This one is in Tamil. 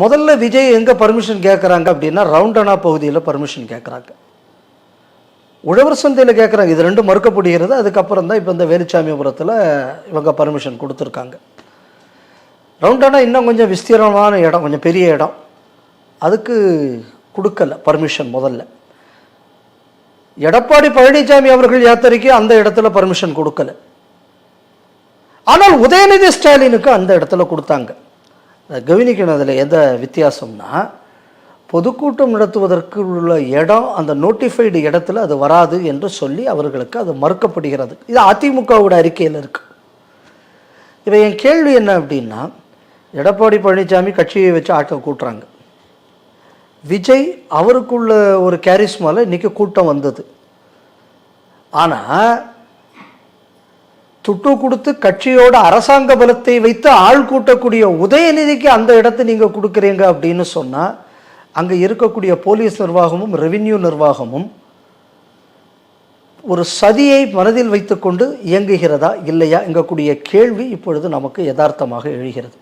முதல்ல விஜய் எங்கே பர்மிஷன் கேட்குறாங்க அப்படின்னா ரவுண்டனா பகுதியில் பர்மிஷன் கேட்குறாங்க உழவர் சந்தையில் கேட்குறாங்க இது ரெண்டும் மறுக்கப்படுகிறது. அதுக்கப்புறம் தான் இப்போ இந்த வேலுச்சாமிபுரத்தில் இவங்க பர்மிஷன் கொடுத்துருக்காங்க. ரவுண்டானா இன்னும் கொஞ்சம் விஸ்தீரணமான இடம் கொஞ்சம் பெரிய இடம். அதுக்கு கொடுக்கல பர்மிஷன் முதல்ல. எடப்பாடி பழனிசாமி அவர்கள் யாத்திரைக்கு அந்த இடத்துல பர்மிஷன் கொடுக்கல. ஆனால் உதயநிதி ஸ்டாலினுக்கு அந்த இடத்துல கொடுத்தாங்க. கவனிக்கணும் அதில் எந்த வித்தியாசம்னா பொதுக்கூட்டம் நடத்துவதற்கு உள்ள இடம் அந்த நோட்டிஃபைடு இடத்துல அது வராது என்று சொல்லி அவர்களுக்கு அது மறுக்கப்படுகிறது. இது அதிமுகவோட அறிக்கையில் இருக்கு. இப்போ என் கேள்வி என்ன அப்படின்னா எடப்பாடி பழனிசாமி கட்சியை வச்சு ஆட்கள் கூட்டுறாங்க. விஜய் அவருக்குள்ள ஒரு கேரிஸ்மாவில் இன்றைக்கி கூட்டம் வந்தது. ஆனால் துட்டு கொடுத்து கட்சியோட அரசாங்க பலத்தை வைத்து ஆள் கூட்டக்கூடிய உதயநிதிக்கு அந்த இடத்தை நீங்கள் கொடுக்குறீங்க அப்படின்னு சொன்னால் அங்கே இருக்கக்கூடிய போலீஸ் நிர்வாகமும் ரெவின்யூ நிர்வாகமும் ஒரு சதியை மனதில் வைத்துக்கொண்டு இயங்குகிறதா இல்லையா எங்கக்கூடிய கேள்வி இப்பொழுது நமக்கு யதார்த்தமாக எழுகிறது.